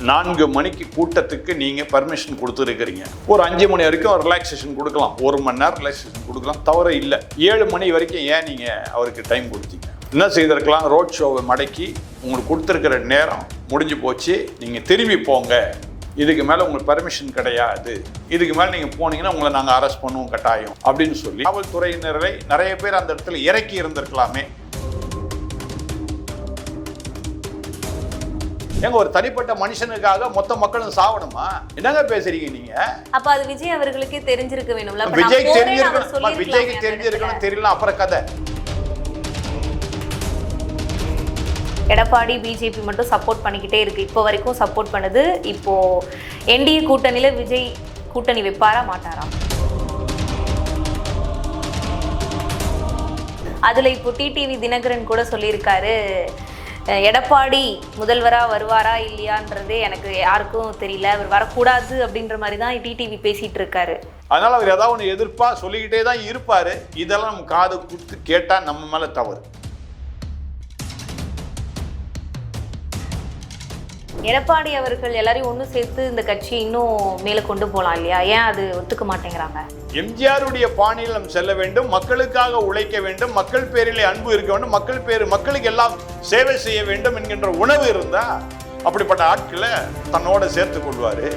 நான்கு மணிக்கு கூட்டத்துக்கு நீங்க பர்மிஷன் கொடுத்துருக்கிறீங்க. ஒரு அஞ்சு மணி வரைக்கும் ரிலாக்ஸேஷன் கொடுக்கலாம். ஒரு மணி நேரம் ரிலாக்ஸேஷன் கொடுக்கலாம். தவிர இல்லை. ஏழு மணி வரைக்கும் ஏன் நீங்க அவருக்கு டைம் கொடுத்தீங்க? என்ன செய்திருக்கலாம்? ரோட் ஷோவை மடக்கி உங்களுக்கு கொடுத்துருக்கிற நேரம் முடிஞ்சு போச்சு. நீங்கள் திரும்பி போங்க. இதுக்கு மேலே உங்களுக்கு பர்மிஷன் கிடையாது. இதுக்கு மேலே நீங்கள் போனீங்கன்னா உங்களை நாங்கள் அரெஸ்ட் பண்ணுவோம் கட்டாயம். அப்படின்னு சொல்லி காவல்துறையினரை நிறைய பேர் அந்த இடத்துல இறக்கி இருந்திருக்கலாமே. ஏங்க ஒரு தனிப்பட்ட மனுஷனுக்காக மொத்த மக்களும் சாவணுமா? என்னங்க பேசுறீங்க நீங்க? அப்ப அது விஜய் அவர்களுக்கே தெரிஞ்சிருக்க வேணும்ல. அவர் தெரிஞ்சிருக்கணும் விஜய்க்கு தெரிஞ்சிருக்கணும். தெரியல அப்புறம் கதை. எடப்பாடி பிஜேபி மட்டும் சப்போர்ட் பண்ணிக்கிட்டே இருக்கு. இப்போ வரைக்கும் சப்போர்ட் பண்ணுது இப்போ என்டிஏ கூட்டணியில விஜய் கூட்டணி வைப்பாரா மாட்டாரா? அதுல இப்போ டிடிவி தினகரன் கூட சொல்லியிருக்காரு எடப்பாடி முதல்வராக வருவாரா இல்லையான்றதே எனக்கு யாருக்கும் தெரியல. அவர் வரக்கூடாது அப்படின்ற மாதிரி தான் டிடிவி பேசிட்டு இருக்காரு. அதனால அவர் ஏதாவது ஒன்று எதிர்ப்பாக சொல்லிக்கிட்டே தான் இருப்பார். இதெல்லாம் நம்ம காது கொடுத்து கேட்டால் நம்ம மேலே தவறு. எடப்பாடி அவர்கள் எல்லாரையும் ஒன்று சேர்த்து இந்த கட்சி இன்னும் மேலே கொண்டு போகலாம் இல்லையா? ஏன் அது ஒத்துக்க மாட்டேங்கிறாங்க? எம்ஜிஆருடைய பாணியில் நாம் செல்ல வேண்டும் மக்களுக்காக உழைக்க வேண்டும் மக்கள் பேரிலே அன்பு இருக்க வேண்டும் மக்கள் பேர் மக்களுக்கு எல்லாம் சேவை செய்ய வேண்டும் என்கின்ற உணவு இருந்தா அப்படிப்பட்ட ஆட்களை தன்னோட சேர்த்து கொள்வாரு.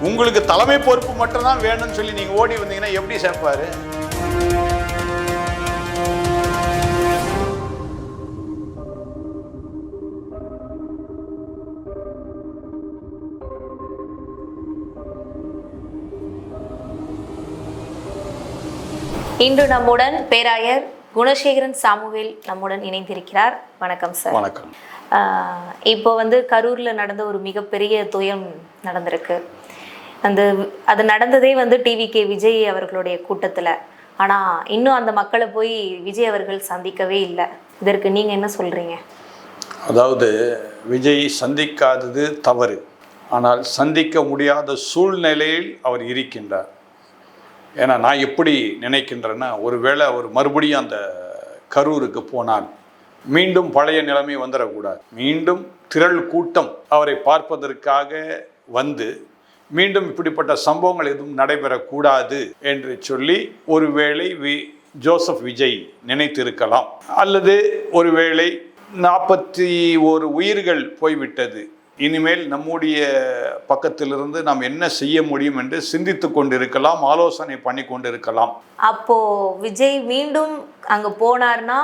உங்களுக்கு தலைமை பொறுப்பு மட்டும்தான் வேணும்னு சொல்லி நீங்க ஓடி வந்தீங்கன்னா எப்படி சேர்ப்பாரு? இன்று நம்முடன் பேராயர் குணசேகரன் சாமுவேல் நம்முடன் இணைந்திருக்கிறார். வணக்கம் சார் வணக்கம். இப்போ வந்து கரூர்ல நடந்த ஒரு மிகப்பெரிய துயம் நடந்திருக்கு. அந்த அது நடந்ததே வந்து டிவி கே விஜய் அவர்களுடைய கூட்டத்துல. ஆனா இன்னும் அந்த மக்களை போய் விஜய் அவர்கள் சந்திக்கவே இல்லை. இதற்கு நீங்க என்ன சொல்றீங்க? அதாவது விஜய் சந்திக்காதது தவறு. ஆனால் சந்திக்க முடியாத சூழ்நிலையில் அவர் இருக்கின்றார். ஏன்னா நான் எப்படி நினைக்கின்றேன்னா ஒருவேளை அவர் மறுபடியும் அந்த கரூருக்கு போனால் மீண்டும் பழைய நிலைமை வந்துடக்கூடாது. மீண்டும் திரள் கூட்டம் அவரை பார்ப்பதற்காக வந்து மீண்டும் இப்படிப்பட்ட சம்பவங்கள் எதுவும் நடைபெறக்கூடாது என்று சொல்லி ஒருவேளை வி ஜோசப் விஜய் நினைத்திருக்கலாம். அல்லது ஒருவேளை நாற்பத்தி ஒரு உயிர்கள் போய்விட்டது இனிமேல் நம்முடைய பக்கத்திலிருந்து நாம் என்ன செய்ய முடியும் என்று சிந்தித்து கொண்டிருக்கலாம் ஆலோசனை பண்ணி கொண்டிருக்கலாம். அப்போ விஜய் மீண்டும் அங்க போனார்னா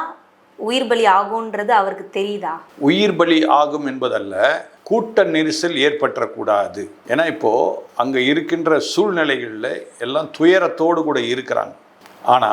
உயிர் பலி ஆகும்ன்றது அவருக்கு தெரியுதா? உயிர் பலி ஆகும் என்பதல்ல கூட்ட நெரிசல் ஏற்பட்டக்கூடாது ஏன்னா இப்போ அங்க இருக்கின்ற சூழ்நிலைகளில் எல்லாம் துயரத்தோடு கூட இருக்கிறாங்க. ஆனா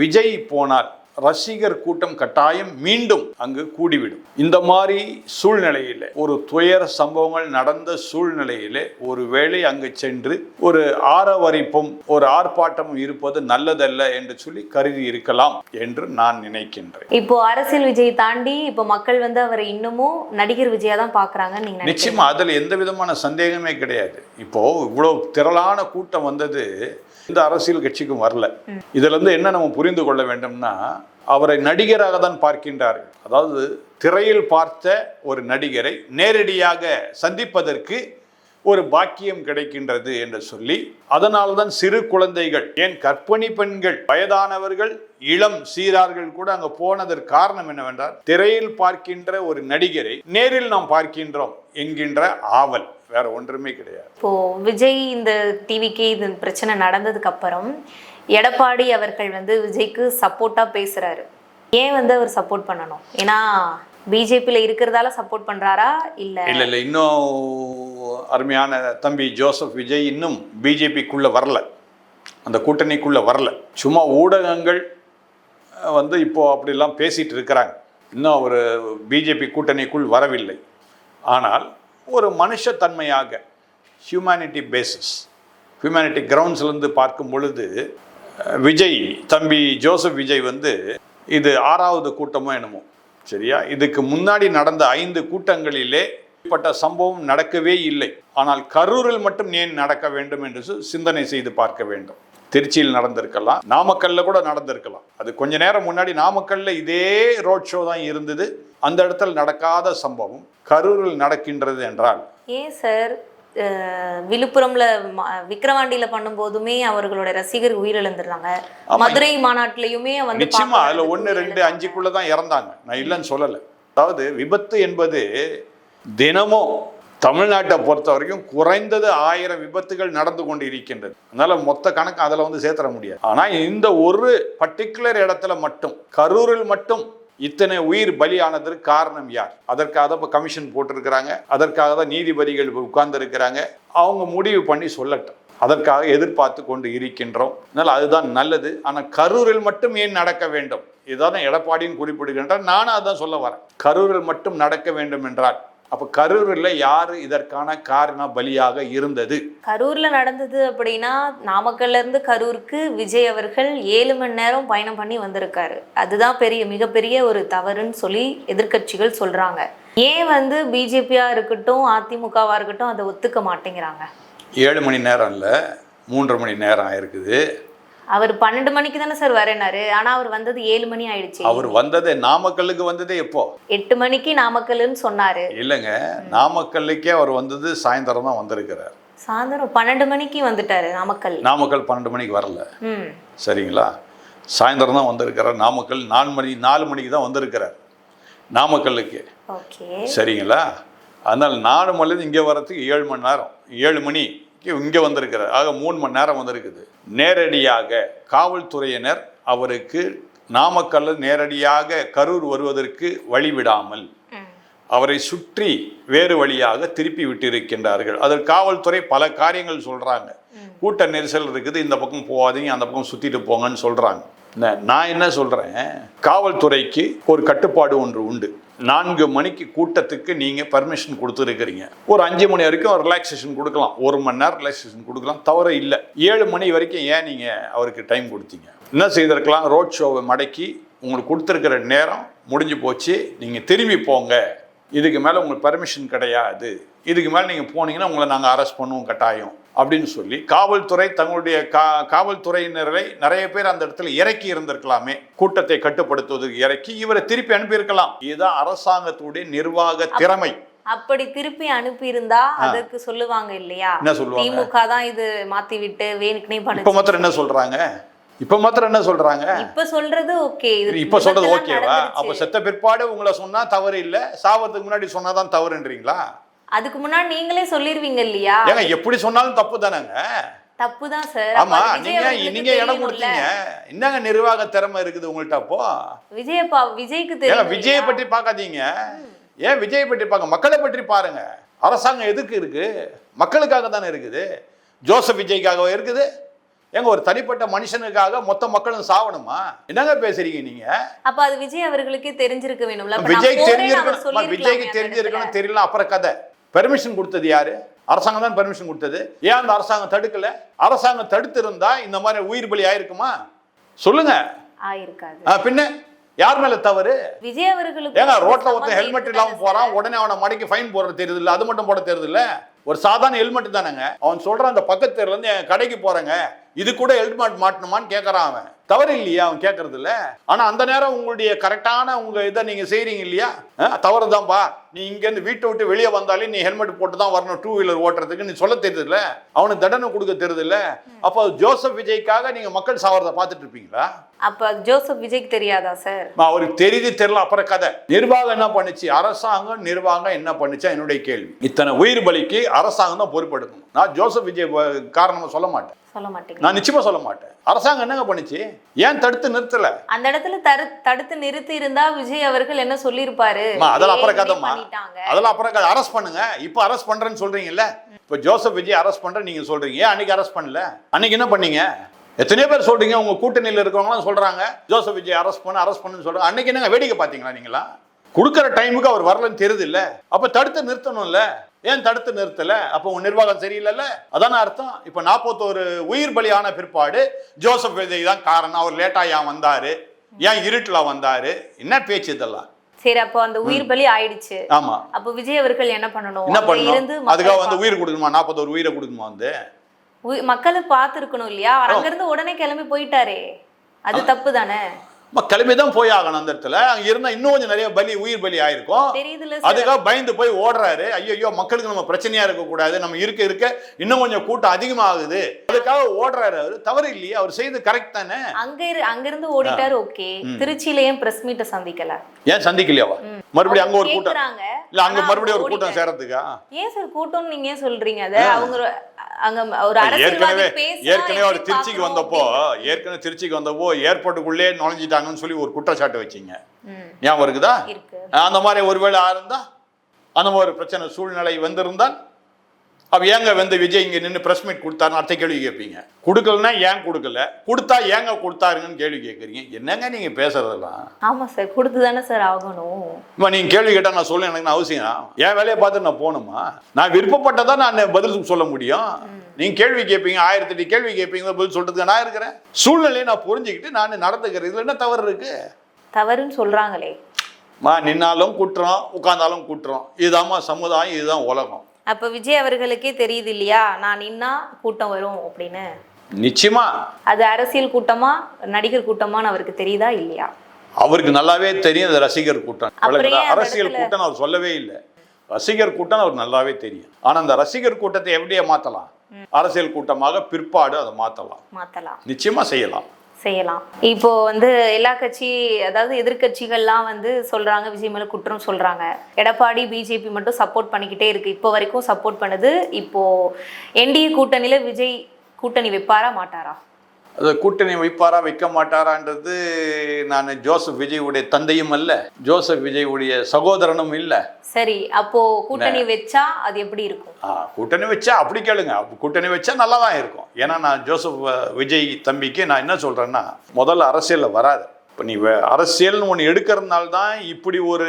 விஜய் போனால் ரசிகர் கூட்டம் கட்டாயம் மீண்டும் அங்கு கூடிவிடும். இந்த மாதிரி சூழ்நிலையில ஒரு துயர சம்பவங்கள் நடந்த சூழ்நிலையிலே ஒருவேளை அங்கு சென்று ஒரு ஆரவரிப்பும் ஒரு ஆர்ப்பாட்டமும் இருப்பது நல்லதல்ல என்று சொல்லி கருதி இருக்கலாம் என்று நான் நினைக்கின்றேன். இப்போ அரசியல் விஜய் தாண்டி இப்போ மக்கள் வந்து அவரை இன்னமும் நடிகர் விஜயா தான் பாக்குறாங்கன்னு நீங்க நிச்சயமா அதுல எந்த விதமான சந்தேகமே கிடையாது. இப்போ இவ்வளவு திரளான கூட்டம் வந்தது இந்த அரசியல் கட்சிக்கும் வரல. இதுல இருந்து என்ன நம்ம புரிந்து கொள்ள வேண்டும்னா அவரை நடிகராக தான் பார்க்கின்றார்கள் அதாவது திரையில் பார்த்த ஒரு நடிகரை நேரடியாக சந்திப்பதற்கு ஒரு பாக்கியம் கிடைக்கின்றது என்று சொல்லி அதனால்தான் சிறு குழந்தைகள் ஏன் கர்ப்பிணி பெண்கள் வயதானவர்கள் இளம் சீரார்கள் கூட அங்க போனதற்கு காரணம் என்னவென்றால் திரையில் பார்க்கின்ற ஒரு நடிகரை நேரில் நாம் பார்க்கின்றோம் என்கின்ற ஆவல். வேற ஒன்றுமே கிடையாது. இப்போ விஜய் இந்த டிவிக்கு இந்த பிரச்சனை நடந்ததுக்கு அப்புறம் எடப்பாடி அவர்கள் வந்து விஜய்க்கு சப்போர்ட்டா பேசுறாரு. ஏன் வந்து அவர் சப்போர்ட் பண்ணணும்? ஏன்னா பிஜேபியில் இருக்கிறதால சப்போர்ட் பண்ணுறாரா இல்லை. இல்லை இல்லை இன்னும் அருமையான தம்பி ஜோசப் விஜய் இன்னும் பிஜேபிக்குள்ளே வரல. அந்த கூட்டணிக்குள்ளே வரல. சும்மா ஊடகங்கள் வந்து இப்போ அப்படிலாம் பேசிகிட்டு இருக்கிறாங்க. இன்னும் அவர் பிஜேபி கூட்டணிக்குள் வரவில்லை. ஆனால் ஒரு மனுஷத்தன்மையாக ஹியூமனிட்டி பேசிஸ் ஹியூமனிட்டி கிரவுண்ட்ஸ்லேருந்து பார்க்கும் பொழுது விஜய் தம்பி ஜோசப் விஜய் வந்து இது ஆறாவது கூட்டமோ என்னமோ சரியா? இதுக்கு முன்னாடி நடந்த ஐந்து கூட்டங்களிலே இப்பட்ட சம்பவம் நடக்கவே இல்லை. ஆனால் கரூரில் மட்டும் ஏன் நடக்க வேண்டும் என்று சிந்தனை செய்து பார்க்க வேண்டும். திருச்சியில் நடந்திருக்கலாம் நாமக்கல்ல கூட நடந்திருக்கலாம். அது கொஞ்ச நேரம் முன்னாடி நாமக்கல்ல இதே ரோட் ஷோ தான் இருந்தது. அந்த இடத்துல நடக்காத சம்பவம் கரூரில் நடக்கின்றது என்றால். ஏன் சார்? விழுப்புரம்ல விக்கிரவாண்டியில பண்ணும்போதுமே அவர்களோட ரசிகர் உயிரிழந்துடுறாங்க. மதுரை மாநாட்டிலையுமே வந்து நிச்சயமா அதுல ஒன்று ரெண்டு உயிரிழந்தாங்க. அஞ்சுக்குள்ள தான் இறந்தாங்க. நான் இல்லைன்னு சொல்லலை. அதாவது விபத்து என்பது தினமும் தமிழ்நாட்டை பொறுத்த வரைக்கும் குறைந்தது ஆயிரம் விபத்துகள் நடந்து கொண்டு இருக்கின்றது அதனால மொத்த கணக்கு அதில் வந்து சேர்த்துற முடியாது. ஆனா இந்த ஒரு பர்டிகுலர் இடத்துல மட்டும் கரூரில் மட்டும் இத்தனை உயிர் பலியானதற்கு காரணம் யார்? அதற்காக தான் இப்போ கமிஷன் போட்டிருக்கிறாங்க. அதற்காக தான் நீதிபதிகள் உட்கார்ந்து இருக்கிறாங்க அவங்க முடிவு பண்ணி சொல்லட்டும். அதற்காக எதிர்பார்த்து கொண்டு இருக்கின்றோம். அதனால் அதுதான் நல்லது. ஆனால் கரூரில் மட்டும் ஏன் நடக்க வேண்டும்? இதுதான் எடப்பாடியும் குறிப்பிடுகின்றார் நானும் அதான் சொல்ல வரேன். கரூரில் மட்டும் நடக்க வேண்டும் என்றால் அப்போ கரூரில் யார் இதற்கான காரண பலியாக இருந்தது? கரூர்ல நடந்தது அப்படின்னா நாமக்கல்ல இருந்து கரூருக்கு விஜய் அவர்கள் ஏழு மணி நேரம் பயணம் பண்ணி வந்திருக்காரு. அதுதான் பெரிய மிகப்பெரிய ஒரு தவறுன்னு சொல்லி எதிர்க்கட்சிகள் சொல்றாங்க. ஏன் வந்து பிஜேபியா இருக்கட்டும் அதிமுகவா இருக்கட்டும் அதை ஒத்துக்க மாட்டேங்கிறாங்க? ஏழு மணி நேரம் இல்லை மூன்று மணி நேரம் ஆயிருக்குது. அவர் பன்னெண்டு மணிக்கு தானே சார் வரேனாரு ஆனா அவர் வந்தது ஏழு மணி ஆயிடுச்சு. அவர் வந்ததே நாமக்கல்லுக்கு வந்ததே எப்போ? எட்டு மணிக்கு நாமக்கல்லுன்னு சொன்னாரு. இல்லைங்க நாமக்கல்லுக்கே அவர் வந்தது சாயந்தரம் தான் வந்திருக்கிறார். சாயந்தரம் பன்னெண்டு மணிக்கு வந்துட்டாரு நாமக்கல். நாமக்கல் பன்னெண்டு மணிக்கு வரல. சரிங்களா? சாயந்தரம் தான் வந்திருக்கிறார். நாமக்கல் நாலு மணி நாலு மணிக்கு தான் வந்திருக்கிறார். நாமக்கல்லுக்கு. சரிங்களா? அதனால் நாலு மணிலேருந்து இங்கே வர்றதுக்கு ஏழு மணி நேரம் ஏழு மணிக்கு இங்கே வந்திருக்கிறார். ஆக மூணு மணி நேரம் வந்திருக்குது. நேரடியாக காவல்துறையினர் அவருக்கு நாமக்கல்ல நேரடியாக கரூர் வருவதற்கு வழிவிடாமல் அவரை சுற்றி வேறு வழியாக திருப்பி விட்டிருக்கின்றார்கள். அதில் காவல்துறை பல காரியங்கள் சொல்றாங்க. கூட்ட நெரிசல் இருக்குது. இந்த பக்கம் போகாதீங்க அந்த பக்கம் சுத்திட்டு போங்கன்னு சொல்றாங்க. நான் என்ன சொல்றேன்? காவல்துறைக்கு ஒரு கட்டுப்பாடு ஒன்று உண்டு. நான்கு மணிக்கு கூட்டத்துக்கு நீங்கள் பர்மிஷன் கொடுத்துருக்கிறீங்க. ஒரு அஞ்சு மணி வரைக்கும் ரிலாக்ஸேஷன் கொடுக்கலாம். ஒரு மணி நேரம் ரிலாக்ஸேஷன் கொடுக்கலாம். தவிர இல்லை. ஏழு மணி வரைக்கும் ஏன் நீங்கள் அவருக்கு டைம் கொடுத்தீங்க? என்ன செய்திருக்கலாம்? ரோட் ஷோவை மடக்கி உங்களுக்கு கொடுத்துருக்கிற நேரம் முடிஞ்சு போச்சு. நீங்கள் திரும்பி போங்க. இதுக்கு மேலே உங்களுக்கு பர்மிஷன் கிடையாது. இதுக்கு மேலே நீங்கள் போனீங்கன்னா உங்களை நாங்கள் அரெஸ்ட் பண்ணுவோம் கட்டாயம். அப்படின்னு சொல்லி காவல்துறை தங்களுடைய கா காவல்துறையினரை நிறைய பேர் அந்த இடத்துல இறக்கி இருந்திருக்கலாமே. கூட்டத்தை கட்டுப்படுத்துவதற்கு இறக்கி இவரை திருப்பி அனுப்பியிருக்கலாம். இதுதான் அரசாங்கத்துடைய நிர்வாக திறமை. அப்படி திருப்பி அனுப்பி இருந்தா அதற்கு சொல்லுவாங்க இல்லையா? என்ன சொல்லுவாங்க? திமுக தான் இது மாத்தி விட்டு வேணுக்குனே இப்போ மாத்திரம் என்ன சொல்றாங்க? இப்போ மாத்திரம் என்ன சொல்றாங்க? இப்ப சொல்றது ஓகே. இது இப்ப சொல்றது ஓகேவா. அப்ப செத்த பிற்பாடு உங்களை சொன்னா தவறு இல்ல. சாவறதுக்கு முன்னாடி சொன்னாதான் தவறுன்றீங்களா? அதுக்கு முன்னாடி நீங்களே சொல்லிருவீங்க இல்லையா? ஏங்க எப்படி சொன்னாலும் தப்பு தானேங்க. தப்புதான் சார் ஆமா விஜய் நீங்க நீங்க இடம். கொடுத்தீங்க. என்னங்க நிர்வாக திறமை இருக்குது உங்கள்ட்ட அப்போ? விஜய விஜய்க்கு தெரியும் விஜயை பற்றி பார்க்காதீங்க. ஏன் விஜயை பற்றி பார்க்க மக்களை பற்றி பாருங்க. அரசாங்கம் எதுக்கு இருக்கு? மக்களுக்காக தானே இருக்குது. ஜோசப் விஜய்க்காக இருக்குது. ஏங்க ஒரு தனிப்பட்ட மனுஷனுக்காக மொத்த மக்களும் சாவணுமா? என்னங்க பேசுறீங்க நீங்க? அப்ப அது விஜய் அவர்களுக்கே தெரிஞ்சிருக்க வேணும்ல. அவர் தெரிஞ்சிருக்கணும் விஜய்க்கு தெரிஞ்சிருக்கணும். தெரியல அப்புறம் கதை. பெர்மிஷன் கொடுத்தது யாரு? அரசாங்கம் தான் பெர்மிஷன் கொடுத்தது. ஏன் அந்த அரசாங்கம் தடுக்கல? அரசாங்கம் தடுத்து இருந்தா இந்த மாதிரி உயிர் பலி ஆயிருக்குமா? சொல்லுங்க. பின்ன யார் மேல தவறு? விஜய் அவர்களுக்கு ஏங்க ரோட்ல ஒருத்தன் ஹெல்மெட் இல்லாம போறான் உடனே அவனை மடக்கி ஃபைன் போடுறது தெரியுது இல்ல அது மட்டும் போட தெரியுது இல்ல ஒரு சாதாரண ஹெல்மெட் தானேங்க. அவன் சொல்றான் அந்த பக்கத்து தெருல இருந்து கடைக்கு போறேங்க. இது கூட ஹெல்மெட் மாட்டணுமான்னு கேட்கறான் அவன். தவறு இல்லையா அவன் கேட்கறது இல்ல ஆனா அந்த நேரம் உங்களுடைய கரெக்டான உங்க இதை நீங்க செய்றீங்க இல்லையா? தவறு தான்ப்பா நீ இங்க இருந்து வீட்டை விட்டு வெளியே வந்தாலே நீ ஹெல்மெட் போட்டு தான் வரணும் டூ வீலர் ஓட்டுறதுக்கு. நீ சொல்ல தெரியுது இல்ல அவனுக்கு தண்டனை கொடுக்க தெரியுது இல்ல அப்போ ஜோசப் விஜய்க்காக நீங்க மக்கள் சாவறதை பார்த்துட்டு இருப்பீங்களா? அப்ப ஜோசப் விஜய்க்கு தெரியாதா சார்? அவருக்கு தெரியுது தெரியல அப்புறம் கதை. நிர்வாகம் என்ன பண்ணுச்சு? அரசாங்கம் நிர்வாகம் என்ன பண்ணுச்சா? என்னுடைய கேள்வி. இத்தனை உயிர் பலிக்கு அரசாங்கம் தான் பொறுப்பெடுக்கணும். நான் ஜோசப் விஜய் காரணமா சொல்ல மாட்டேன். சொல்ல மாட்டீங்க. நான் நிச்சயமா சொல்ல மாட்டேன். அரசாங்கம் என்னங்க பண்ணுச்சு? ஏன் தடுத்து நிறுத்தல? அந்த இடத்துல தடு தடுத்து நிறுத்தி இருந்தா விஜய் அவர்கள் என்ன சொல்லியிருப்பாரு? அதெல்லாம் அப்புறம் பண்ணிட்டாங்க? அதெல்லாம் அப்புறம் அரெஸ்ட் பண்ணுங்க. இப்போ அரெஸ்ட் பண்றேன்னு சொல்றீங்கல்ல? இப்போ ஜோசப் விஜய் அரெஸ்ட் பண்றேன் நீங்க சொல்றீங்க. ஏன் அன்னைக்கு அரெஸ்ட் பண்ணல? அன்னைக்கு என்ன பண்ணீங்க? எத்தனையோ பேர் சொல்றீங்க. உங்க கூட்டணியில் இருக்கிறவங்களாம் சொல்றாங்க. ஜோசப் விஜய் அரெஸ்ட் பண்ண அரெஸ்ட் பண்ணுன்னு சொல்றாங்க. அன்னைக்கு என்னங்க வேடிக்கை பார்த்தீங்களா நீங்களா கொடுக்குற டைமுக்கு அவர் வரலன்னு தெரியுது இல்ல அப்ப தடுத்து நிறுத்தணும்ல? ஏன் தடுத்து நிறுத்தல? அப்போ உங்க நிர்வாகம் சரியில்லைல்ல அதான அர்த்தம். இப்ப நாற்பத்தோரு உயிர் பலியான பிற்பாடு ஜோசப் விஜய் தான் காரணம். அவர் லேட்டா ஏன் வந்தாரு? ஏன் இருட்டுல வந்தாரு? என்ன பேச்சு இதெல்லாம்? சரி அப்போ அந்த உயிர் பலி ஆயிடுச்சு. ஆமா. அப்போ விஜய் அவர்கள் என்ன பண்ணணும்? என்ன பண்ணணும்? அதுக்காக வந்து உயிர் கொடுக்கணுமா? நாற்பத்தோரு உயிரை கொடுக்கணுமா வந்து? மக்களை பார்த்துருக்கணும் இல்லையா? அங்கிருந்து உடனே கிளம்பி போயிட்டாரே. அது தப்பு தானே கிளம்பி தான் போய் ஆகணும் அந்த இடத்துல. அங்க இருந்தா இன்னும் கொஞ்சம் நிறைய பலி உயிர் பலி ஆயிருக்கும். அதுக்காக பயந்து போய் ஓடுறாரு. ஐயோ மக்களுக்கு நம்ம பிரச்சனையா இருக்க கூடாது. நம்ம இருக்க இருக்க இன்னும் கொஞ்சம் கூட்டம் அதிகமாகுது. அதுக்காக ஓடுறாரு அவரு. தவறு இல்லையே அவர் செய்து கரெக்ட் தானே? அங்க இரு அங்கிருந்து ஓடிட்டாரு ஓகே திருச்சியில ஏன் பிரஸ் மீட்டை சந்திக்கல? ஏன் சந்திக்கலையாவா மறுபடியும் அங்க ஒரு கூட்டம். இல்ல அங்க மறுபடியும் ஒரு கூட்டம். சேரத்துக்கா ஏன் சார் கூட்டம்னு நீங்க ஏன் சொல்றீங்க? அத அவங்க அங்க ஒரு ஏற்கனவே ஏற்கனவே அவர் திருச்சிக்கு வந்தப்போ. ஏற்கனவே திருச்சிக்கு வந்தப்போ ஏர்போர்ட்டுக்குள்ளே நுழைஞ்சிட்டாங்கன்னு சொல்லி ஒரு குற்றச்சாட்டு வச்சீங்க. ஞாபகம் இருக்குதா? இருக்கு. அந்த மாதிரி ஒருவேளை இருந்தா அந்த மாதிரி ஒரு பிரச்சனை சூழ்நிலை வந்திருந்தால் அப்ப ஏங்க வந்து விஜய் இங்க நின்று பிரஸ் மீட் கொடுத்தாருன்னு அடுத்த கேள்வி கேட்பீங்க. கொடுக்கலன்னா ஏன் கொடுக்கல? கொடுத்தா ஏங்க கொடுத்தாருங்கன்னு கேள்வி கேட்குறீங்க. என்னங்க நீங்க பேசுறதெல்லாம்? ஆமா சார் கொடுத்து தானே சார் ஆகணும். இப்போ நீங்க கேள்வி கேட்டா நான் சொல்ல எனக்கு அவசியம் என் வேலையை பார்த்து நான் போகணுமா? நான் விருப்பப்பட்டதா நான் பதில் சொல்ல முடியும். நீங்க கேள்வி கேட்பீங்க ஆயிரத்தி எட்டு கேள்வி கேட்பீங்க பதில் சொல்றதுக்கு நான் இருக்கிறேன். சூழ்நிலையை நான் புரிஞ்சுக்கிட்டு நான் நடந்துக்கிறேன். இதுல என்ன தவறு இருக்கு? தவறுன்னு சொல்றாங்களே. மா நின்னாலும் குற்றம் உட்கார்ந்தாலும் குற்றம். இதுதாம்மா சமுதாயம் இதுதான் உலகம். அப்ப விஜய் அவர்களுக்கே தெரியுது இல்லையா நான் நின்னா கூட்டம் வரும் அப்படின்னு. நிச்சயமா. அது அரசியல் கூட்டமா நடிகர் கூட்டமான்னு அவருக்கு தெரியுதா இல்லையா? அவருக்கு நல்லாவே தெரியும் அது ரசிகர் கூட்டம். அரசியல் கூட்டம் அவர் சொல்லவே இல்லை. ரசிகர் கூட்டம் அவருக்கு நல்லாவே தெரியும். ஆனா அந்த ரசிகர் கூட்டத்தை எப்படியே மாத்தலாம்? அரசியல் கூட்டமாக பிற்பாடு அதை மாத்தலாம். மாத்தலாம். நிச்சயமா செய்யலாம். செய்யலாம். இப்போ வந்து எல்லா கட்சி அதாவது எதிர்க்கட்சிகள்லாம் வந்து சொல்றாங்க விஜய் மேல குற்றம் சொல்றாங்க. எடப்பாடி பிஜேபி மட்டும் சப்போர்ட் பண்ணிக்கிட்டே இருக்கு. இப்போ வரைக்கும் சப்போர்ட் பண்ணுது இப்போ என்டிஏ கூட்டணியில விஜய் கூட்டணி வைப்பாரா மாட்டாரா? அது கூட்டணி வைப்பாரா வைக்க மாட்டாரான்றது நான் ஜோசப் விஜயுடைய தந்தையும் அல்ல. ஜோசப் விஜயுடைய சகோதரனும் இல்லை. சரி அப்போ கூட்டணி வச்சா அது எப்படி இருக்கும்? ஆ, கூட்டணி வச்சா அப்படி கேளுங்க. கூட்டணி வச்சா நல்லா தான் இருக்கும். ஏன்னா நான் ஜோசப் விஜய் தம்பிக்கு நான் என்ன சொல்றேன்னா முதல்ல அரசியலில் வராது. இப்போ நீ அரசியல்னு ஒன்று எடுக்கிறதுனால தான் இப்படி ஒரு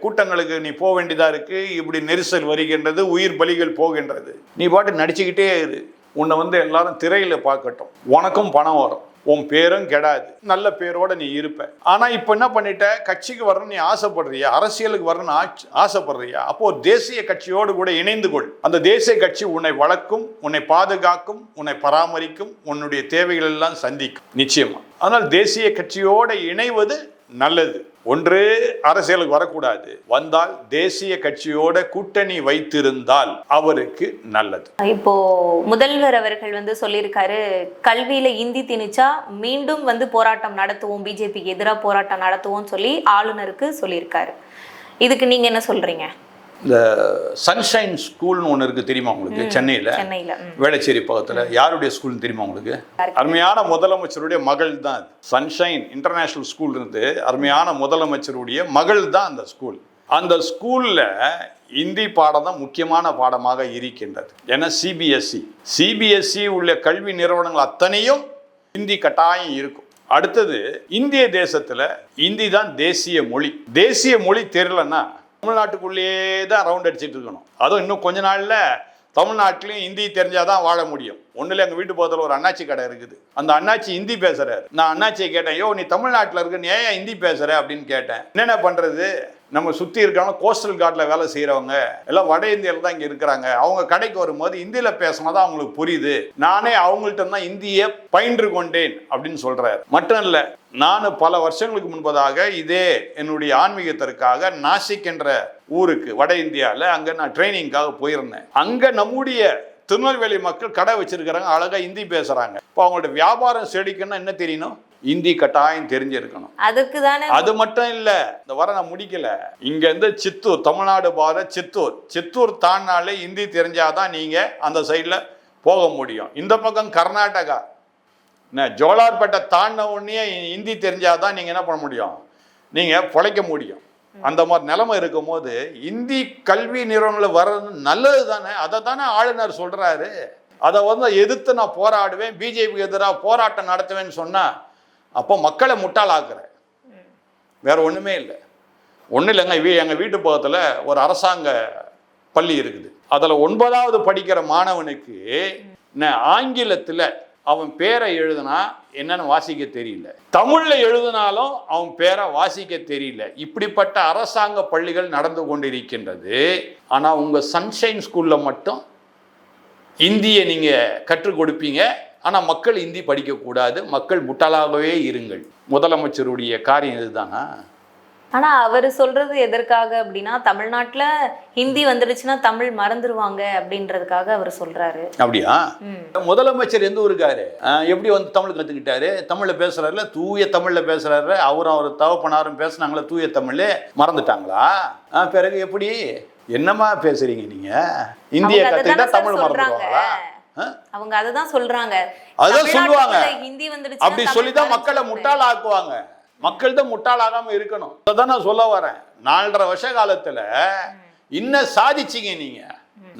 கூட்டங்களுக்கு நீ போக வேண்டியதாக இருக்கு. இப்படி நெரிசல் வருகின்றது உயிர் பலிகள் போகின்றது. நீ பாட்டு நடிச்சுக்கிட்டே இரு. உன்னை வந்து எல்லாரும் திரையில் பார்க்கட்டும். உனக்கும் பணம் வரும். உன் பேரும் கெடாது. நல்ல பேரோட நீ இருப்ப. ஆனா இப்போ என்ன பண்ணிட்ட? கட்சிக்கு வரணும்னு நீ ஆசைப்படுறியா? அரசியலுக்கு வரணும்னு ஆச்- ஆசைப்படுறியா? அப்போ தேசிய கட்சியோடு கூட இணைந்து கொள். அந்த தேசிய கட்சி உன்னை வளர்க்கும் உன்னை பாதுகாக்கும் உன்னை பராமரிக்கும் உன்னுடைய தேவைகள் எல்லாம் சந்திக்கும். நிச்சயமா. ஆனால் தேசிய கட்சியோடு இணைவது நல்லது. ஒன்று அரசியலுக்கு வரக்கூடாது. வந்தால் தேசிய கட்சியோட கூட்டணி வைத்திருந்தால் அவருக்கு நல்லது. இப்போ முதல்வர் அவர்கள் வந்து சொல்லியிருக்காரு கல்வியில இந்தி திணிச்சா மீண்டும் வந்து போராட்டம் நடத்துவோம் பிஜேபிக்கு எதிராக போராட்டம் நடத்துவோம்னு சொல்லி ஆளுநருக்கு சொல்லியிருக்காரு. இதுக்கு நீங்க என்ன சொல்றீங்க? இந்த சன்ஷைன் ஸ்கூல்னு ஒன்று இருக்குது தெரியுமா உங்களுக்கு? சென்னையில். வேளச்சேரி பக்கத்தில். யாருடைய ஸ்கூல்னு தெரியுமா உங்களுக்கு? அருமையான முதலமைச்சருடைய மகள் தான் சன்ஷைன் இன்டர்நேஷ்னல் ஸ்கூல் இருந்து அருமையான முதலமைச்சருடைய மகள் தான் அந்த ஸ்கூல் அந்த ஸ்கூலில் இந்தி பாடம் தான் முக்கியமான பாடமாக இருக்கின்றது. ஏன்னா சிபிஎஸ்சி சிபிஎஸ்சி உள்ள கல்வி நிறுவனங்கள் அத்தனையும் இந்தி கட்டாயம் இருக்கும். அடுத்தது இந்திய தேசத்துல இந்தி தான் தேசிய மொழி. தேசிய மொழி தெரியலன்னா தமிழ்நாட்டுக்குள்ளேயே தான் ரவுண்ட் அடிச்சிட்டு இருக்கணும். அதுவும் இன்னும் கொஞ்ச நாளில் தமிழ்நாட்டிலையும் ஹிந்தி தெரிஞ்சால் தான் வாழ முடியும். ஒன்றில் எங்கள் வீட்டு பக்கத்தில் ஒரு அண்ணாச்சி கடை இருக்குது. அந்த அண்ணாச்சி ஹிந்தி பேசுகிறார் நான் அண்ணாச்சியை கேட்டேன் யோ நீ தமிழ்நாட்டில் இருக்க நீ ஏன் ஹிந்தி பேசுகிற அப்படின்னு கேட்டேன். என்னென்ன பண்ணுறது நம்ம சுற்றி இருக்காங்க கோஸ்டல் கார்டில் வேலை செய்கிறவங்க எல்லாம் வட இந்தியாவில் தான் இங்கே இருக்கிறாங்க. அவங்க கடைக்கு வரும்போது இந்தியில் பேசினா தான் அவங்களுக்கு புரியுது. நானே அவங்கள்ட்ட தான் இந்தியை பயின்று கொண்டேன் அப்படின்னு சொல்கிறார் மட்டும் இல்லை நான் பல வருஷங்களுக்கு முன்பதாக இதே என்னுடைய ஆன்மீகத்திற்காக நாசிக் என்ற ஊருக்கு வட இந்தியாவில் அங்கே நான் ட்ரைனிங்காக போயிருந்தேன். அங்கே நம்முடைய திருநெல்வேலி மக்கள் கடை வச்சிருக்கிறாங்க அழகாக ஹிந்தி பேசுகிறாங்க இப்போ அவங்களோட வியாபாரம் செடிக்குன்னா என்ன தெரியணும்? இந்தி கட்டாயம் தெரிஞ்சிருக்கணும். அதுக்கு தானே அது மட்டும் இல்ல இந்த வர நான் முடிக்கல. இங்க இருந்து சித்தூர் தமிழ்நாடு பார சித்தூர். சித்தூர் தாண்டினாலே ஹிந்தி தெரிஞ்சாதான் நீங்க அந்த சைடுல போக முடியும். இந்த பக்கம் கர்நாடகா. என்ன ஜோலார்பேட்டை தாண்டின உடனே ஹிந்தி தெரிஞ்சாதான் நீங்க என்ன பண்ண முடியும்? நீங்க பிழைக்க முடியும். அந்த மாதிரி நிலைமை இருக்கும்போது இந்தி கல்வி நிறுவனங்கள் வர்றது நல்லது தானே அதை தானே ஆளுநர் சொல்றாரு. அதை வந்து எதிர்த்து நான் போராடுவேன் பிஜேபிக்கு எதிராக போராட்டம் நடத்துவேன்னு சொன்னா அப்போ மக்களை முட்டாளாக்குறேன் வேற ஒன்றுமே இல்லை. ஒன்றும் இல்லைங்க வீ எங்கள் வீட்டு பக்கத்தில் ஒரு அரசாங்க பள்ளி இருக்குது. அதில் ஒன்பதாவது படிக்கிற மாணவனுக்கு என்ன ஆங்கிலத்தில் அவன் பேரை எழுதுனா என்னன்னு வாசிக்க தெரியல. தமிழில் எழுதினாலும் அவன் பேரை வாசிக்க தெரியல. இப்படிப்பட்ட அரசாங்க பள்ளிகள் நடந்து கொண்டிருக்கின்றது. ஆனால் உங்கள் சன்ஷைன் ஸ்கூலில் மட்டும் இந்தியை நீங்கள் கற்றுக் கொடுப்பீங்க. ஆனால் மக்கள் ஹிந்தி படிக்கக்கூடாது மக்கள் முட்டாளாகவே இருங்கள். முதலமைச்சருடைய காரியம் இதுதானா? ஆனா அவர் சொல்றது எதற்காக அப்படின்னா தமிழ்நாட்டுல ஹிந்தி வந்துடுச்சுன்னா தமிழ் மறந்துருவாங்க அப்படின்றதுக்காக அவர் சொல்றாரு. அப்படியா? முதலமைச்சர் எந்த ஊருக்காரு? எப்படி வந்து தமிழ் கற்றுக்கிட்டாரு தமிழில் பேசுகிறாருல தூய தமிழில் பேசுகிறாரு அவரும் அவர் தவப்பனாரும் பேசுனாங்களே தூய தமிழ் மறந்துட்டாங்களா? பிறகு எப்படி? என்னம்மா பேசுறீங்க நீங்கள் இந்திய கற்றுக்கிட்டா தமிழ். மறந்துடுவாங்களா? அவங்க அததான் சொல்றாங்க. அதான் சொல்லுவாங்க. ஹிந்தி வந்துடுச்சுன்னா அப்படி சொல்லி தான். மக்களை முட்டாளாக்குவாங்க. மக்கள் தான் முட்டாளாகாம இருக்கணும். அதான் நான் சொல்ல வரேன். நாலரை வருஷ காலத்துல இன்னும் சாதிச்சீங்க நீங்க?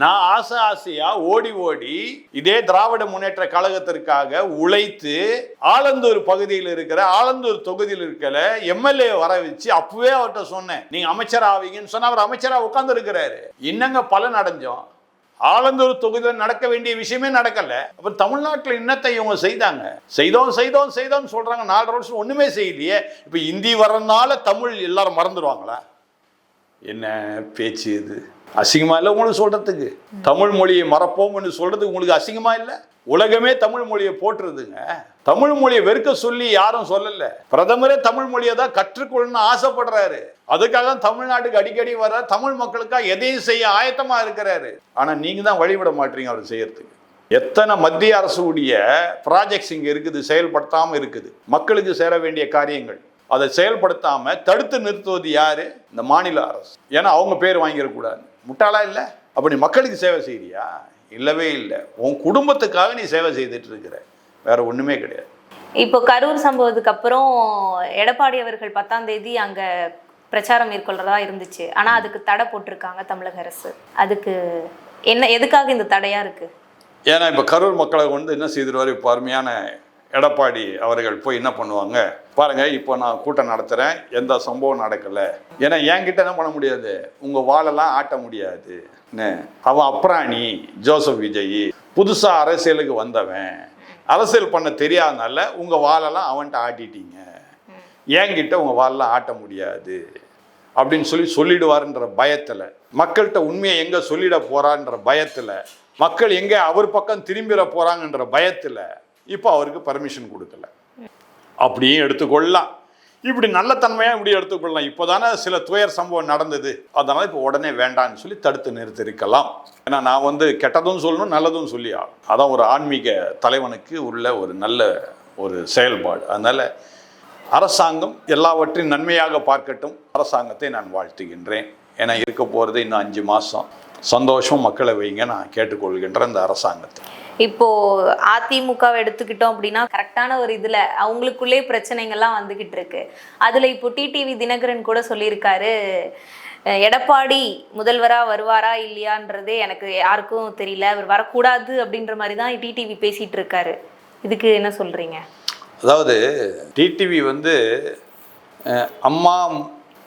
நான் ஆசை ஆசையா ஓடி ஓடி இதே திராவிட முன்னேற்ற கழகத்திற்காக உழைத்து ஆலந்தூர் பகுதியில் இருக்கிற ஆலந்தூர் தொகுதியில் இருக்கிற எம்எல்ஏ வர வச்சு அப்பவே அவர்கிட்ட சொன்னேன். நீங்க அமைச்சர் ஆவீங்கன்னு சொன்னா அவர் அமைச்சரா உட்கார்ந்து இருக்கிறாரு என்னங்க பலன் அடைஞ்சோம்? ஆலந்தூர் தொகுதியில் நடக்க வேண்டிய விஷயமே நடக்கல. அப்போ தமிழ்நாட்டில் இன்னத்தை இவங்க செய்தாங்க? செய்தோம் செய்தோம் செய்தோம் சொல்கிறாங்க நாலரை வருஷம் ஒன்றுமே செய்யலையே. இப்போ இந்தி வர்றதுனால தமிழ் எல்லாரும் மறந்துடுவாங்களா என்ன பேச்சு இது? அசிங்கமாக இல்லை உங்களுக்கு சொல்கிறதுக்கு தமிழ் மொழியை மறப்போம்னு சொல்கிறதுக்கு உங்களுக்கு அசிங்கமாக இல்லை? உலகமே தமிழ் மொழியை போட்டுருதுங்க தமிழ் மொழியை வெறுக்க சொல்லி யாரும் சொல்லல. பிரதமரே தமிழ் மொழியை தான் கற்றுக்கொள்ளணும்னு ஆசைப்படுறாரு. அதுக்காக தான் தமிழ்நாட்டுக்கு அடிக்கடி வர தமிழ் மக்களுக்காக எதையும் செய்ய ஆயத்தமா இருக்கிறாரு. ஆனா நீங்க தான் வழிவிட மாட்டீங்க அவர் செய்யறதுக்கு. எத்தனை மத்திய அரசுடைய ப்ராஜெக்ட்ஸ் இங்க இருக்குது செயல்படுத்தாம இருக்குது. மக்களுக்கு சேர வேண்டிய காரியங்கள். அதை செயல்படுத்தாம தடுத்து நிறுத்துவது யாரு? இந்த மாநில அரசு. ஏன்னா அவங்க பேர் வாங்கிடக்கூடாது. முட்டாளா இல்லை? அப்படி மக்களுக்கு சேவை செய்யறியா இல்லவே இல்லை. உன் குடும்பத்துக்காக நீ சேவை செய்துட்டு இருக்கிற வேற ஒண்ணுமே கிடையாது. இப்போ கரூர் சம்பவத்துக்கு அப்புறம் எடப்பாடி அவர்கள் பத்தாம் தேதி அங்க பிரச்சாரம் மேற்கொள்றதா இருந்துச்சு. ஆனா அதுக்கு தடை போட்டிருக்காங்க தமிழக அரசு. அதுக்கு என்ன எதுக்காக இந்த தடையா இருக்கு? ஏன்னா இப்போ கரூர் மக்களை வந்து என்ன செய்திருவார்? இப்போ அருமையான எடப்பாடி அவர்கள் போய் என்ன பண்ணுவாங்க? பாருங்க இப்போ நான் கூட்டம் நடத்துகிறேன் எந்த சம்பவம் நடக்கலை. ஏன்னா என்கிட்ட என்ன பண்ண முடியாது? உங்கள் வாழெல்லாம் ஆட்ட முடியாது? அவன் அப்ராணி ஜோசப் விஜய். புதுசாக அரசியலுக்கு வந்தவன். அரசியல் பண்ண தெரியாதனால உங்கள் வாழெல்லாம் அவன்கிட்ட ஆட்டிட்டீங்க. என்கிட்ட உங்கள் வாழெல்லாம் ஆட்ட முடியாது. அப்படின்னு சொல்லி சொல்லிடுவாருன்ற பயத்தில். மக்கள்கிட்ட உண்மையை எங்கே சொல்லிட போகிறான்ற பயத்தில். மக்கள் எங்கே அவர் பக்கம் திரும்பிட போகிறாங்கன்ற பயத்தில். இப்போ அவருக்கு பர்மிஷன் கொடுக்கல. அப்படியும் எடுத்துக்கொள்ளலாம். இப்படி நல்ல தன்மையாக இப்படி எடுத்துக்கொள்ளலாம் இப்போ தானே சில துயர் சம்பவம் நடந்தது. அதனால் இப்போ உடனே வேண்டான்னு சொல்லி தடுத்து நிறுத்திருக்கலாம். ஏன்னா நான் வந்து கெட்டதும் சொல்லணும் நல்லதும் சொல்லி அதான் ஒரு ஆன்மீக தலைவனுக்கு உள்ள ஒரு நல்ல ஒரு செயல்பாடு. அதனால் அரசாங்கம் எல்லாவற்றையும் நன்மையாக பார்க்கட்டும். அரசாங்கத்தை நான் வாழ்த்துகின்றேன். ஏன்னா இருக்க போகிறது இன்னும் அஞ்சு மாதம் சந்தோஷம் மக்களை வைங்க நான் கேட்டுக்கொள்கின்ற இந்த அரசாங்கத்தை. இப்போது அதிமுகவை எடுத்துக்கிட்டோம் அப்படின்னா கரெக்டான ஒரு இதில் அவங்களுக்குள்ளே பிரச்சனைகள்லாம் வந்துக்கிட்டு இருக்கு. அதில் இப்போ டிடிவி தினகரன் கூட சொல்லியிருக்காரு எடப்பாடி முதல்வரா வருவாரா இல்லையான்றதே எனக்கு யாருக்கும் தெரியல அவர் வரக்கூடாது அப்படின்ற மாதிரி தான் டிடிவி பேசிகிட்டு இருக்காரு. இதுக்கு என்ன சொல்கிறீங்க அதாவது டிடிவி வந்து அம்மா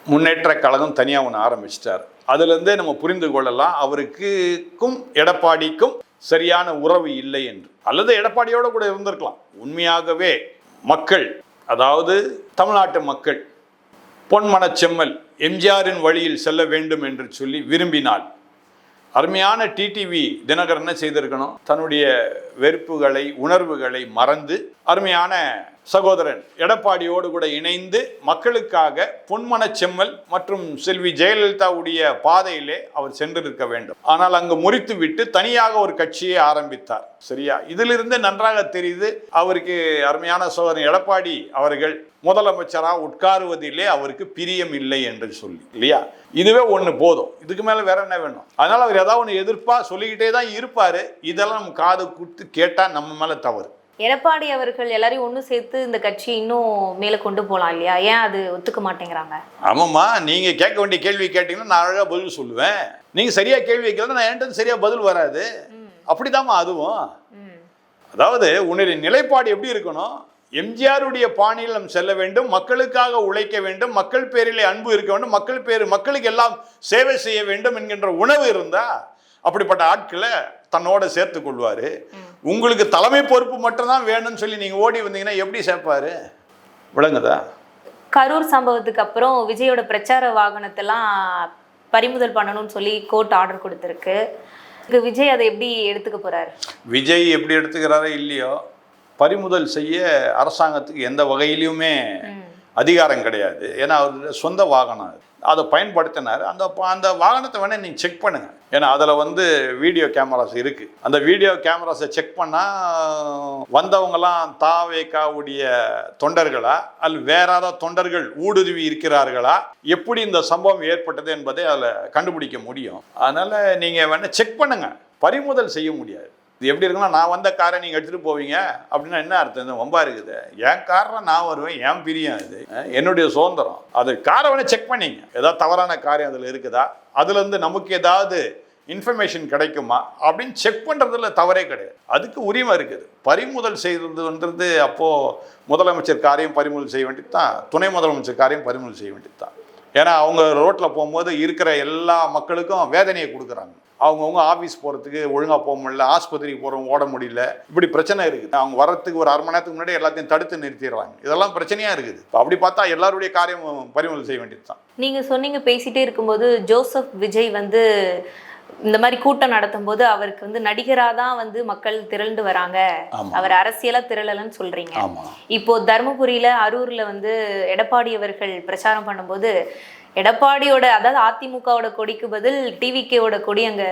முன்னேற்ற கழகம் தனியாக ஒன்று ஆரம்பிச்சிட்டார். அதுலேருந்தே நம்ம புரிந்து கொள்ளலாம் அவருக்கும் எடப்பாடிக்கும் சரியான உறவு இல்லை என்று. அல்லது எடப்பாடியோட கூட இருந்திருக்கலாம். உண்மையாகவே மக்கள் அதாவது தமிழ்நாட்டு மக்கள் பொன்மனச் செம்மல் எம்ஜிஆரின் வழியில் செல்ல வேண்டும் என்று சொல்லி விரும்பினால் அருமையான டிடிவி தினகரன் என்ன செய்திருக்கணும். தன்னுடைய வெறுப்புகளை உணர்வுகளை மறந்து அருமையான சகோதரன் எடப்பாடியோடு கூட இணைந்து மக்களுக்காக பொன்மன செம்மல் மற்றும் செல்வி ஜெயலலிதாவுடைய பாதையிலே அவர் சென்றிருக்க வேண்டும். ஆனால் அங்கு முறித்து விட்டு தனியாக ஒரு கட்சியை ஆரம்பித்தார். சரியா? இதிலிருந்து நன்றாக தெரியுது அவருக்கு அருமையான சகோதரன் எடப்பாடி அவர்கள் முதலமைச்சராக உட்காருவதிலே அவருக்கு பிரியம் இல்லை என்று சொல்லி இல்லையா? இதுவே ஒன்று போதும். இதுக்கு மேலே வேற என்ன வேணும்? அதனால் அவர் ஏதாவது ஒன்று எதிர்ப்பாக சொல்லிக்கிட்டே தான் இருப்பார். இதெல்லாம் நம்ம காது கொடுத்து கேட்டால் நம்ம மேலே தவறு. எடப்பாடி அவர்கள் எல்லாரையும் ஒன்று சேர்த்து இந்த கட்சி இன்னும் மேலே கொண்டு போகலாம் இல்லையா? ஏன் அது ஒத்துக்க மாட்டேங்கிறாங்க? ஆமாம்மா நீங்கள் கேட்க வேண்டிய கேள்வி கேட்டிங்கன்னா நான் அழகாக பதில் சொல்லுவேன். நீங்கள் சரியாக கேள்வி வைக்கலன்னா நான் என்கிட்ட சரியாக பதில் வராது. அப்படிதாம்மா அதுவும். அதாவது உன்னுடைய நிலைப்பாடு எப்படி இருக்கணும்? எம்ஜிஆருடைய பாணியில் நாம் செல்ல வேண்டும் மக்களுக்காக உழைக்க வேண்டும் மக்கள் பேரிலே அன்பு இருக்க வேண்டும் மக்கள் பேர் மக்களுக்கு எல்லாம் சேவை செய்ய வேண்டும் என்கின்ற உணவு இருந்தா அப்படிப்பட்ட ஆட்களை தன்னோட சேர்த்து கொள்வாரு. உங்களுக்கு தலைமை பொறுப்பு மட்டும்தான் வேணும்னு சொல்லி நீங்க ஓடி வந்தீங்கன்னா எப்படி சேர்ப்பாரு விளங்குதா? கரூர் சம்பவத்துக்கு அப்புறம் விஜயோட பிரச்சார வாகனத்தெல்லாம் பறிமுதல் பண்ணணும்னு சொல்லி கோர்ட் ஆர்டர் கொடுத்துருக்கு. விஜய் அதை எப்படி எடுத்துக்க போறாரு? விஜய் எப்படி எடுத்துக்கிறாரோ இல்லையோ பறிமுதல் செய்ய அரசாங்கத்துக்கு எந்த வகையிலுமே அதிகாரம் கிடையாது. ஏன்னா அவருடைய சொந்த வாகனம் அது. பயன்படுத்தினார். அந்த அந்த வாகனத்தை வேணால் நீங்கள் செக் பண்ணுங்கள் ஏன்னா அதில் வந்து வீடியோ கேமராஸ் இருக்குது அந்த வீடியோ கேமராஸை செக் பண்ணால் வந்தவங்களாம் தாவேக்காவுடைய தொண்டர்களா? அல்ல வேற ஏதாவது தொண்டர்கள் ஊடுருவி இருக்கிறார்களா? எப்படி இந்த சம்பவம் ஏற்பட்டது என்பதை அதில் கண்டுபிடிக்க முடியும். அதனால் நீங்கள் வேணால் செக் பண்ணுங்கள் பறிமுதல் செய்ய முடியாது. இது எப்படி இருக்குன்னா நான் வந்த காரை நீங்கள் எடுத்துகிட்டு போவீங்க அப்படின்னா என்ன அர்த்தம்? இந்த வம்பா இருக்குது. என் காரில் நான் வருவேன் என் பிரியம் இது. என்னுடைய சுதந்திரம். அது காரை வேணால் செக் பண்ணிங்க. ஏதாவது தவறான காரியம் அதில் இருக்குதா? அதுலேருந்து நமக்கு ஏதாவது இன்ஃபர்மேஷன் கிடைக்குமா? அப்படின்னு செக் பண்ணுறதுல தவறே கிடையாது. அதுக்கு உரிமை இருக்குது. பறிமுதல் செய்கிறதுன்றது அப்போது முதலமைச்சர் காரியம் பறிமுதல் செய்ய வேண்டியது தான் துணை முதலமைச்சர் காரியம் பறிமுதல் செய்ய வேண்டியது தான் ஏன்னா அவங்க ரோட்டில் போகும்போது இருக்கிற எல்லா மக்களுக்கும் வேதனையை கொடுக்குறாங்க. அவங்கவுங்க ஆஃபீஸ் போகிறதுக்கு ஒழுங்காக போக முடியல ஆஸ்பத்திரிக்கு போகிறவங்க ஓட முடியல. இப்படி பிரச்சனை இருக்குது. அவங்க வரத்துக்கு ஒரு அரை மணி நேரத்துக்கு முன்னாடி எல்லாத்தையும் தடுத்து நிறுத்திடுறாங்க. இதெல்லாம் பிரச்சனையாக இருக்குது. இப்போ அப்படி பார்த்தா எல்லாருடைய காரியம் பறிமுதல் செய்ய வேண்டியது தான் நீங்கள் சொன்னீங்க பேசிகிட்டே இருக்கும்போது ஜோசப் விஜய் வந்து இந்த மாதிரி கூட்டம் நடத்தும் போது அவருக்கு வந்து நடிகரா தான் வந்து மக்கள் திரண்டு வராங்க. அவர் அரசியலா திரளலன்னு சொல்றீங்க. இப்போ தருமபுரியில அரூர்ல வந்து எடப்பாடி அவர்கள் பிரச்சாரம் பண்ணும்போது எடப்பாடியோட அதாவது அதிமுகவோட கொடிக்கு பதில் டிவிகேவோட கொடி அங்க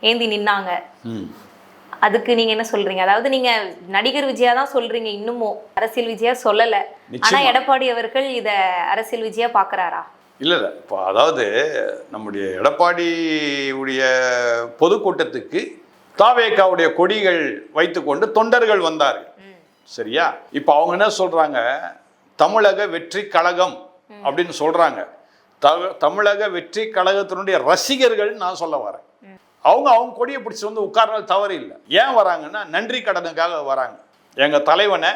ஏந்தி நின்னாங்க. அதுக்கு நீங்க என்ன சொல்றீங்க? அதாவது நீங்க நடிகர் விஜயா தான் சொல்றீங்க இன்னமும். அரசியல் விஜயா சொல்லல. ஆனா. எடப்பாடி அவர்கள் இத அரசியல் விஜயா பாக்குறாரா? இல்லை இல்லை. இப்போ அதாவது நம்முடைய எடப்பாடியுடைய பொதுக்கூட்டத்துக்கு தாவேக்காவுடைய கொடிகள் வைத்துக்கொண்டு தொண்டர்கள் வந்தார்கள். சரியா? இப்போ அவங்க என்ன சொல்றாங்க? தமிழக வெற்றி கழகம் அப்படின்னு சொல்றாங்க. த- தமிழக வெற்றி கழகத்தினுடைய ரசிகர்கள் நான் சொல்ல வரேன். அவங்க அவங்க கொடியை பிடிச்சி வந்து உட்கார்றது தவறு இல்லை. ஏன் வராங்கன்னா நன்றி கடனுக்காக வராங்க. எங்க தலைவனை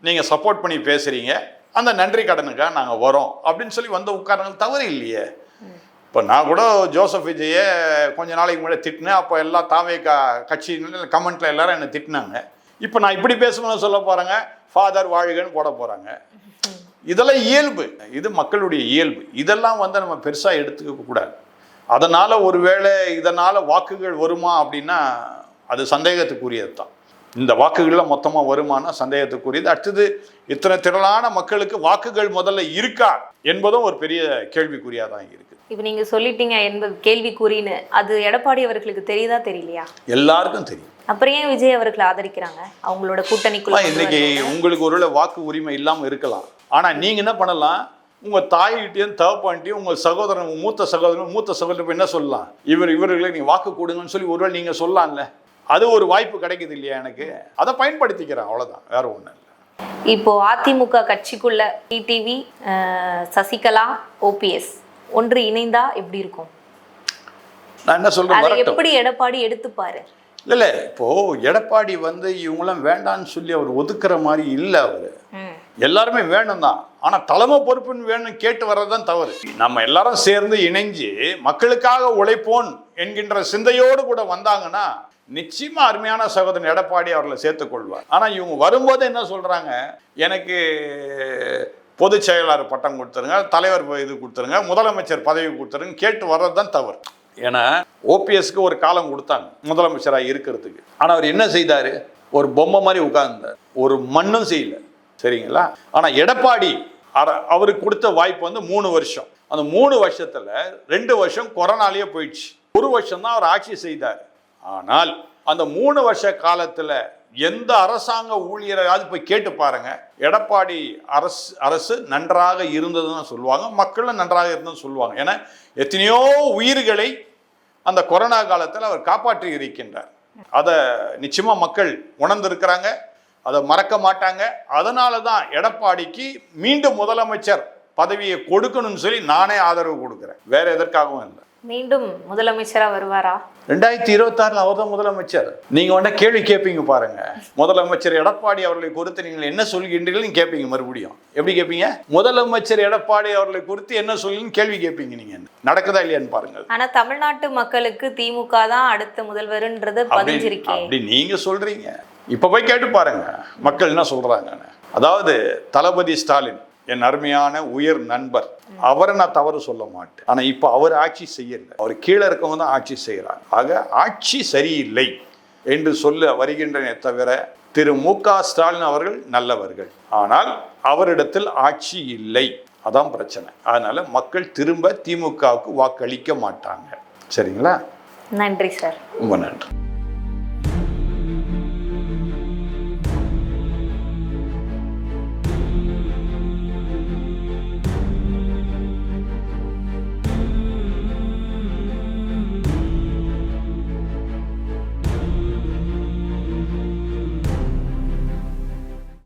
நீங்க சப்போர்ட் பண்ணி பேசுறீங்க. அந்த நன்றி கடனுக்காக நாங்கள் வரோம் அப்படின்னு சொல்லி வந்து உட்காரங்கள் தவறு இல்லையே. இப்போ நான் கூட ஜோசப் விஜயை கொஞ்ச நாளைக்கு முன்னாடி திட்டினேன். அப்போ எல்லாம் தாவே க கட்சி கமெண்ட்ல எல்லாரும் என்னை திட்டினாங்க. இப்போ நான் இப்படி பேசணும்னு சொல்ல போகிறேங்க ஃபாதர் வாழ்கன்னு போட போகிறாங்க இதெல்லாம் இயல்பு. இது மக்களுடைய இயல்பு. இதெல்லாம் வந்து நம்ம பெருசாக எடுத்துக்க கூடாது. அதனால் ஒருவேளை இதனால் வாக்குகள் வருமா அப்படின்னா அது சந்தேகத்துக்குரியது தான் இந்த வாக்குகள்லாம் மொத்தமாக வருமானா சந்தேகத்துக்குரியது அடுத்தது இத்தனை திரளான மக்களுக்கு வாக்குகள் முதல்ல இருக்கா என்பதும் ஒரு பெரிய கேள்விக்குறியாக தான் இருக்குது இப்ப நீங்க சொல்லிட்டீங்க என்பது கேள்விக்குறின்னு. அது எடப்பாடி அவர்களுக்கு தெரியுதா தெரியலையா? எல்லாருக்கும் தெரியும். அப்புறம் ஏன் விஜய் அவர்களை ஆதரிக்கிறாங்க? அவங்களோட கூட்டணிக்குள்ள இன்னைக்கு உங்களுக்கு ஒருவேளை வாக்கு உரிமை இல்லாமல் இருக்கலாம். ஆனால் நீங்கள் என்ன பண்ணலாம்? உங்கள் தாய்கிட்டையும் தகப்பான்ட்டையும் உங்கள் சகோதரன் மூத்த சகோதரன் மூத்த சகோதரன் என்ன சொல்லலாம்? இவர் இவர்களை நீங்கள் வாக்கு கொடுங்கன்னு சொல்லி ஒருவேளை நீங்கள் சொல்லலாம்ல. அது ஒரு வாய்ப்பு கிடைக்குது இல்லையா எனக்கு? அதை பயன்படுத்திக்கிறேன் அவ்வளோதான் வேற ஒன்றும் இல்லை. இப்போ அதிமுக கட்சிக்குள்ள டிடிவி சசிகலா ஓபிஎஸ் ஒன்று இணைந்தா எப்படி இருக்கும்? நான் என்ன வரட்டும். எப்படி எடப்பாடி எடுத்துப்பாரு? இல்லை இல்லை இப்போது எடப்பாடி வந்து இவங்களாம் வேண்டான்னு சொல்லி அவர் ஒதுக்குற மாதிரி இல்லை அவர். எல்லாருமே வேணும் தான் ஆனால் தலைமை பொறுப்புன்னு வேணும் கேட்டு வர்றது தான் தவறு. நம்ம எல்லாரும் சேர்ந்து இணைஞ்சு மக்களுக்காக உழைப்போன் என்கின்ற சிந்தையோடு கூட வந்தாங்கன்னா நிச்சயமா அருமையான சகோதரன் எடப்பாடி அவர்களை சேர்த்துக்கொள்வார் ஆனால் இவங்க வரும்போது என்ன சொல்றாங்க? எனக்கு பொதுச் செயலாளர் பட்டம் கொடுத்துருங்க தலைவர் இது கொடுத்துருங்க முதலமைச்சர் பதவி கொடுத்துருங்க கேட்டு வர்றது தான் தவறு. ஏன்னா ஓபிஎஸ்க்கு ஒரு காலம் கொடுத்தாங்க முதலமைச்சராக இருக்கிறதுக்கு. ஆனால் அவர் என்ன செய்தார்? ஒரு பொம்மை மாதிரி உட்கார்ந்தார். ஒரு மண்ணும் செய்யல. சரிங்களா? ஆனால் எடப்பாடி அவருக்கு கொடுத்த வாய்ப்பு வந்து மூணு வருஷம். அந்த மூணு வருஷத்தில் ரெண்டு வருஷம் கொரோனாலேயே போயிடுச்சு. ஒரு வருஷம் தான் அவர் ஆட்சி செய்தார். ஆனால் அந்த மூணு வருஷ காலத்தில் எந்த அரசாங்க ஊழியராவது போய் கேட்டு பாருங்க. எடப்பாடி அரசு அரசு நன்றாக இருந்ததுன்னு சொல்லுவாங்க. மக்களும் நன்றாக இருந்ததுன்னு சொல்லுவாங்க. ஏன்னா எத்தனையோ உயிர்களை அந்த கொரோனா காலத்தில் அவர் காப்பாற்றி இருக்கின்றார். அதை நிச்சயமாக மக்கள் உணர்ந்திருக்கிறாங்க. அதை மறக்க மாட்டாங்க. அதனால தான் எடப்பாடிக்கு மீண்டும் முதலமைச்சர் பதவியை கொடுக்கணும்னு சொல்லி நானே ஆதரவு கொடுக்குறேன். வேற எதற்காகவும் இல்லை. மீண்டும் முதலமைச்சரா வருவாரா? ரெண்டாயிரத்தி இருபத்தாறில் அவர் தான் முதலமைச்சர். நீங்க உடனே கேள்வி கேட்பீங்க பாருங்க. முதலமைச்சர் எடப்பாடி அவர்களை குறித்து நீங்கள் என்ன சொல்கின்றீர்கள் கேட்பீங்க மறுபடியும். எப்படி கேட்பீங்க முதலமைச்சர் எடப்பாடி அவர்களை குறித்து என்ன சொல்லுன்னு கேள்வி கேட்பீங்க நீங்க. நடக்குதா இல்லையான்னு பாருங்க ஆனா தமிழ்நாட்டு மக்களுக்கு திமுக தான் அடுத்த முதல்வர்ன்றது பதிஞ்சிருக்கே. அப்படி நீங்க சொல்றீங்க. இப்ப போய் கேட்டு பாருங்க. மக்கள் என்ன சொல்றாங்கன்னு. அதாவது தளபதி ஸ்டாலின் என் அருமையான உயர் நண்பர். அவரை நான் தவறு சொல்ல மாட்டேன். ஆனா இப்ப அவர் ஆட்சி செய்யல. அவர் கீழே இருக்கவங்க தான் ஆட்சி செய்யறாங்க ஆக ஆட்சி சரியில்லை என்று சொல்ல வருகின்றனே தவிர திரு மு க ஸ்டாலின் அவர்கள் நல்லவர்கள். ஆனால் அவரிடத்தில் ஆட்சி இல்லை. அதான் பிரச்சனை. அதனால மக்கள் திரும்ப திமுகவுக்கு வாக்களிக்க மாட்டாங்க. சரிங்களா? நன்றி சார். ரொம்ப நன்றி.